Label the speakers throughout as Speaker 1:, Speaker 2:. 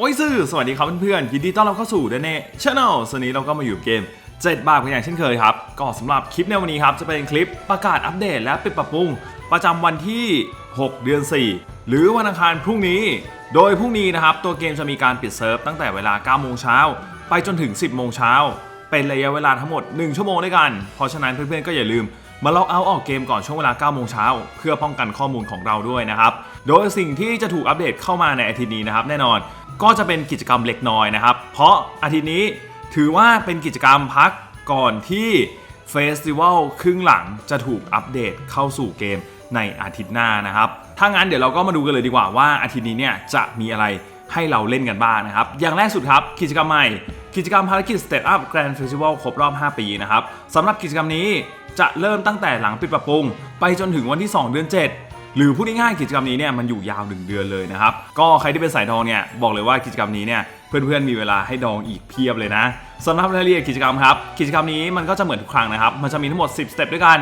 Speaker 1: โอ้ยซื่อสวัสดีครับเพื่อนๆยินดีต้อนรับเข้าสู่เดนเน่ช n แนลวันนี้เราก็มาอยู่เกม 7 บาทกันอย่างเช่นเคยครับ ก็สำหรับคลิปในวันนี้ครับ จะเป็นคลิปประกาศอัปเดตและปิดปรับปรุง ประจำวันที่ 6 เดือน 4 หรือวันอังคารพรุ่งนี้ โดยพรุ่งนี้นะครับ ตัวเกมจะมีการปิดเซิร์ฟตั้งแต่เวลา 9 โมงเช้าไปจนถึง 10 โมงเช้าเป็นระยะเวลาทั้งหมด 1 ชั่วโมงด้วยกัน เพราะฉะนั้นเพื่อนๆก็อย่าลืมมาล็อกเอาออกเกมก่อนช่วงเวลา 9 โมงเช้า เพื่อป้องกันข้อมูลของเราด้วยนะครับ โดยสิ่งที่จะถูกอัปเดตเข้ามาในอาทิตย์นี้นะครับ แน่นอน ก็จะเป็นกิจกรรมเล็กน้อยนะครับ เพราะอาทิตย์นี้ถือว่าเป็นกิจกรรมพักก่อนที่เฟสติวัลครึ่งหลังจะถูกอัปเดตเข้าสู่เกมในอาทิตย์หน้านะครับ ถ้างั้นเดี๋ยวเราก็มาดูกันเลยดีกว่าว่าอาทิตย์นี้เนี่ยจะมีอะไรให้เราเล่นกันบ้างนะครับ อย่างแรกสุดครับกิจกรรมใหม่กิจกรรมภารกิจ Step Up Grand Festival ครบรอบ 5 ปีนะครับสำหรับกิจกรรมนี้จะเริ่มตั้งแต่หลังปิดปรับปรุง ไปจนถึงวันที่ 2 เดือน 7 หรือพูดง่ายๆกิจกรรมนี้เนี่ยมันอยู่ยาวหนึ่งเดือนเลยนะครับ ก็ใครที่เป็นสายดองเนี่ยบอกเลยว่ากิจกรรมนี้เนี่ยเพื่อนๆมีเวลาให้ดองอีกเพียบเลยนะสำหรับรายละเอียดกิจกรรมครับกิจกรรมนี้มันก็จะเหมือนทุกครั้งนะครับมันจะมีทั้งหมด 10สเต็ปด้วยกัน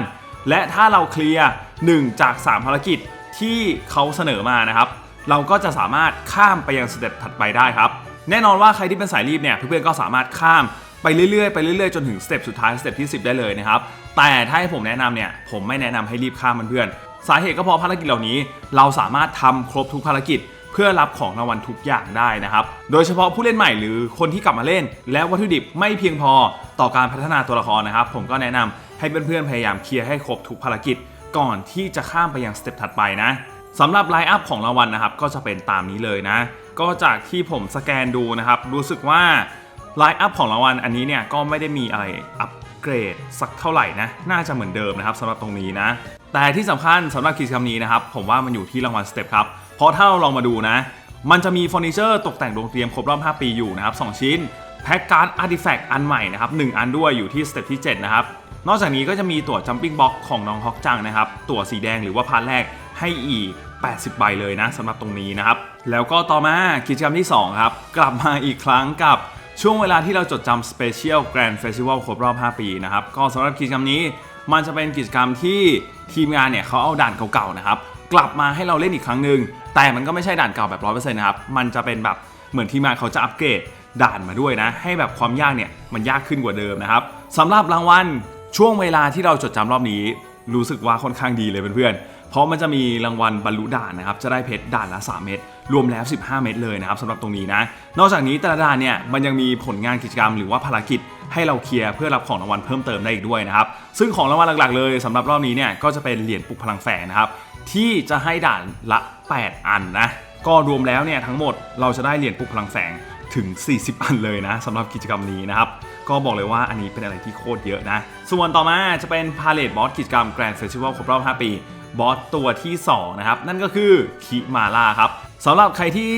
Speaker 1: และถ้าเราเคลียร์1จาก 3 ภารกิจที่เขาเสนอมานะครับเราก็จะสามารถข้ามไปยังสเต็ปถัดไปได้ครับแน่นอนว่าใครที่เป็นสายรีบเนี่ยเพื่อนๆก็สามารถข้ามไปเรื่อยๆไปเรื่อยๆจนถึงสเต็ปสุดท้ายสเต็ปที่ 10 ได้เลยนะครับแต่ถ้าให้ผมแนะนำเนี่ยผมไม่แนะนำให้รีบข้ามเพื่อน สาเหตุก็เพราะภารกิจเหล่านี้ เราสามารถทำครบทุกภารกิจ เพื่อรับของรางวัลทุกอย่างได้นะครับ โดยเฉพาะผู้เล่นใหม่หรือคนที่กลับมาเล่น และวัตถุดิบไม่เพียงพอต่อการพัฒนาตัวละครนะครับ ผมก็แนะนำให้เพื่อนๆพยายามเคลียร์ให้ครบทุกภารกิจ ก่อนที่จะข้ามไปยังสเต็ปถัดไปนะสำหรับไลน์อัพของรางวัลนะครับก็จะเป็นตามนี้เลยนะ ก็จากที่ผมสแกนดูนะครับรู้สึกว่าไลน์อัพของรางวัลอันนี้เนี่ยก็ไม่ได้มีอะไรอัป เกรดสักเท่าไหร่นะน่าจะเหมือนเดิมนะครับสำหรับตรงนี้นะ แต่ที่สำคัญสำหรับกิจกรรมนี้นะครับผมว่ามันอยู่ที่รางวัลสเต็ปครับเพราะถ้าเราลองมาดูนะ มันจะมีเฟอร์นิเจอร์ตกแต่งโรงเตรียมครบรอบ 5 ปีอยู่นะครับ2ชิ้นแพ็กการ์ดอาร์ติแฟกต์อันใหม่นะครับ1อันด้วยอยู่ที่สเต็ปที่ 7 นะครับ นอกจากนี้ก็จะมีตั๋วจัมปิ้งบ็อกของน้องฮอกจังนะครับ ตั๋วสีแดงหรือว่าพาร์ทแรกให้อีก 80 ใบเลยนะสำหรับตรงนี้นะครับ แล้วก็ต่อมากิจกรรมที่ 2 ครับ กลับมาอีกครั้งกับ ช่วงเวลาที่เราจดจำ Special Grand Festival ครบรอบ 5 ปีนะครับ ก็สำหรับกิจกรรมนี้มันจะเป็นกิจกรรมที่ทีมงานเนี่ยเขาเอาด่านเก่าๆนะครับ กลับมาให้เราเล่นอีกครั้งหนึ่งแต่มันก็ไม่ใช่ด่านเก่าแบบ100%นะครับ มันจะเป็นแบบเหมือนทีมงานเขาจะอัปเกรดด่านมาด้วยนะ ให้แบบความยากเนี่ยมันยากขึ้นกว่าเดิมนะครับสำหรับรางวัลช่วงเวลาที่เราจดจำรอบนี้ รู้สึกว่าค่อนข้างดีเลยเพื่อนๆ เพราะมันจะมีรางวัลบรรลุด่านนะครับ จะได้เพชรด่านละ 3 เม็ด รวมแล้ว 15 เม็ดเลยนะครับสำหรับตรงนี้นะ นอกจากนี้แต่ละด่านเนี่ยมันยังมีผลงานกิจกรรมหรือว่าภารกิจให้เราเคลียร์เพื่อรับของรางวัลเพิ่มเติมได้อีกด้วยนะครับ ซึ่งของรางวัลหลักๆ เลยสำหรับรอบนี้เนี่ยก็จะเป็นเหรียญปลุกพลังแฝงนะครับที่จะให้ด่านละ 8 อันนะ ก็รวมแล้วเนี่ยทั้งหมดเราจะได้เหรียญปลุกพลังแฝงถึง 40 อันเลยนะสำหรับกิจกรรมนี้นะครับ ก็บอกเลยว่าอันนี้เป็นอะไรที่โคตรเยอะนะ ส่วนต่อมาจะเป็นพาเลตบอสกิจกรรม Grand Festival ครบรอบ 5 ปีบอสตัวที่ 2 นะครับ นั่นก็คือคิมาล่าครับสำหรับใครที่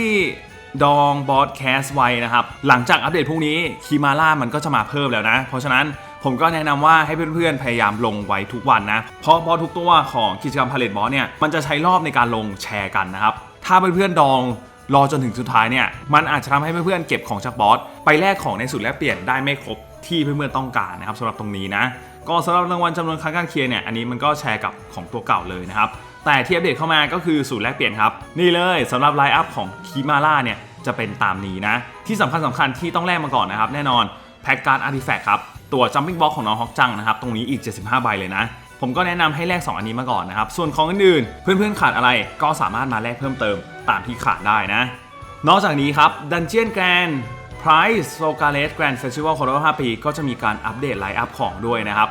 Speaker 1: ดองบอสแคสไว้นะครับ หลังจากอัปเดตพรุ่งนี้คิมาล่ามันก็จะมาเพิ่มแล้วนะ เพราะฉะนั้นผมก็แนะนำว่าให้เพื่อนๆ พยายามลงไว้ทุกวันนะ เพราะบอสทุกตัวของกิจกรรมพาเลตบอสเนี่ย มันจะใช้รอบในการลงแชร์กันนะครับ ถ้าเพื่อนๆ ดอง รอจนถึงสุดท้ายเนี่ยมันอาจจะทำให้เพื่อนๆเก็บของจากบอสไปแลกของในสุดแลกเปลี่ยนได้ไม่ครบที่เพื่อนๆต้องการนะครับสำหรับตรงนี้นะก็สำหรับรางวัลจำนวนครั้งการเคลียร์เนี่ยอันนี้มันก็แชร์กับของตัวเก่าเลยนะครับแต่ที่อัปเดตเข้ามาก็คือสูตรแลกเปลี่ยนครับ นี่เลยสำหรับไลน์อัพของคีมาล่าเนี่ยจะเป็นตามนี้นะ ที่สำคัญสำคัญที่ต้องแลกมาก่อนนะครับ แน่นอนแพ็กการ์ดอาร์ติแฟกต์ครับ ตัวจัมปิ้งบ็อกของน้องฮอกจังนะครับ ตรงนี้อีก 75 ใบเลยนะ ผมก็แนะนำให้แลก 2 อันนี้มาก่อนนะครับ ส่วนของอื่นๆ เพื่อนๆขาดอะไรก็สามารถมาแลกเพิ่มเติม ตามที่ขาดได้นะ นอกจากนี้ครับ Dungeon Grand Prize s o g a l e s Grand Festival ครบรอบ5ปี ก็จะมีการอัปเดตไลน์อัพของด้วยนะครับ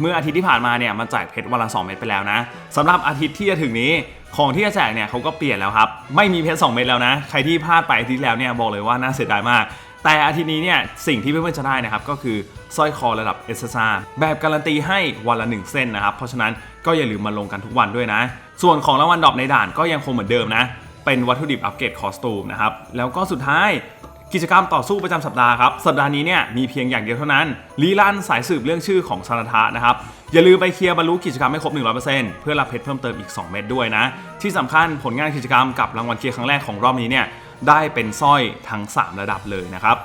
Speaker 1: เมื่ออาทิตย์ที่ผ่านมาเนี่ยมันจ่ายเพชรวันละ 2 เม็ดไปแล้วนะสำหรับอาทิตย์ที่จะถึงนี้ของที่จะแจกเนี่ยเขาก็เปลี่ยนแล้วครับ ไม่มีเพชร2เม็ดแล้วนะ ใครที่พลาดไปอาทิตย์ที่แล้วเนี่ยบอกเลยว่าน่าเสียดายมาก แต่อาทิตย์นี้เนี่ยสิ่งที่เพื่อนๆจะได้นะครับก็คือสร้อยคอระดับ SSR แบบการันตีให้วันละ 1 เส้นนะครับ เพราะฉะนั้นก็อย่าลืมมาลงกันทุกวันด้วยนะ ส่วนของรางวัลดรอปในด่านก็ยังคงเหมือนเดิมนะ เป็นวัตถุดิบอัปเกรดคอสตูมนะครับ แล้วก็สุดท้ายกิจกรรมต่อสู้ประจำสัปดาห์ครับ สัปดาห์นี้เนี่ยมีเพียงอย่างเดียวเท่านั้นลีลันสายสืบเรื่องชื่อของซานาทะนะครับ อย่าลืมไปเคลียร์บรรลุกิจกรรมให้ครบ 100%เพื่อรับเพชรเพิ่มเติมอีก 2 เม็ดด้วยนะ ที่สำคัญผลงานกิจกรรมกับรางวัลเคลียร์ครั้งแรกของรอบนี้เนี่ยได้เป็นสร้อยทั้ง 3 ระดับเลยนะครับ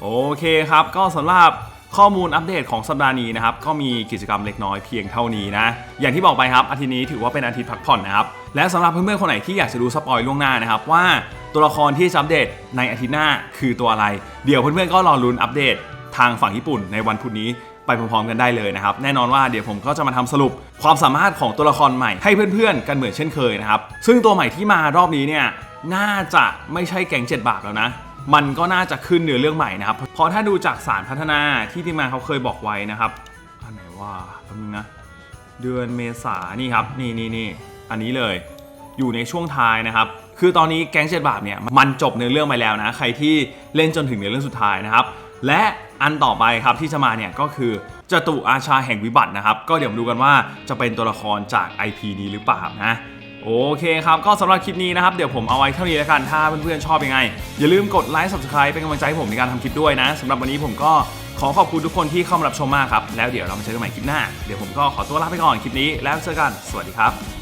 Speaker 1: โอเคครับ ก็สำหรับข้อมูลอัปเดตของสัปดาห์นี้นะครับก็มีกิจกรรมเล็กน้อยเพียงเท่านี้นะอย่างที่บอกไปครับอาทิตย์นี้ถือว่าเป็นอาทิตย์พักผ่อนนะครับ และสำหรับเพื่อนๆคนไหนที่อยากจะดูสปอยล่วงหน้านะครับว่าตัวละครที่จะอัปเดตในอาทิตย์หน้าคือตัวอะไร เดี๋ยวเพื่อนๆก็รอลุ้นอัปเดตทางฝั่งญี่ปุ่นในวันพุธนี้ไปพร้อมๆกันได้เลยนะครับ แน่นอนว่าเดี๋ยวผมก็จะมาทำสรุปความสามารถของตัวละครใหม่ให้เพื่อนๆ กันเหมือนเช่นเคยนะครับ ซึ่งตัวใหม่ที่มารอบนี้เนี่ยน่าจะไม่ใช่แก๊งเจ็ดบาทแล้วนะ มันก็น่าจะขึ้นเนื้อเรื่องใหม่นะครับ เพราะถ้าดูจากสารพัฒนาที่ทีมงานเขาเคยบอกไว้นะครับอันไหนว่าแป๊บนึงนะเดือนเมษานี่ครับ นี่นี่นี่ อันนี้เลย อยู่ในช่วงท้ายนะครับ คือตอนนี้แก๊งเจ็ดบาทเนี่ยมันจบเนื้อเรื่องไปแล้วนะ ใครที่เล่นจนถึงเนื้อเรื่องสุดท้ายนะครับ และอันต่อไปครับที่จะมาเนี่ยก็คือจตุอาชาแห่งวิบัตินะครับ ก็เดี๋ยวมาดูกันว่าจะเป็นตัวละครจาก IP นี้หรือเปล่านะโอเคครับ ก็สำหรับคลิปนี้นะครับ เดี๋ยวผมเอาไว้เท่านี้แล้วกัน ถ้าเพื่อนๆชอบยังไง อย่าลืมกดไลค์ subscribe เป็นกำลังใจให้ผมในการทำคลิปด้วยนะสำหรับวันนี้ผมก็ขอขอบคุณทุกคนที่เข้ามารับชมมากครับ แล้วเดี๋ยวเรามาเจอกันใหม่คลิปหน้า เดี๋ยวผมก็ขอตัวลาไปก่อนคลิปนี้แล้วเจอกัน สวัสดีครับ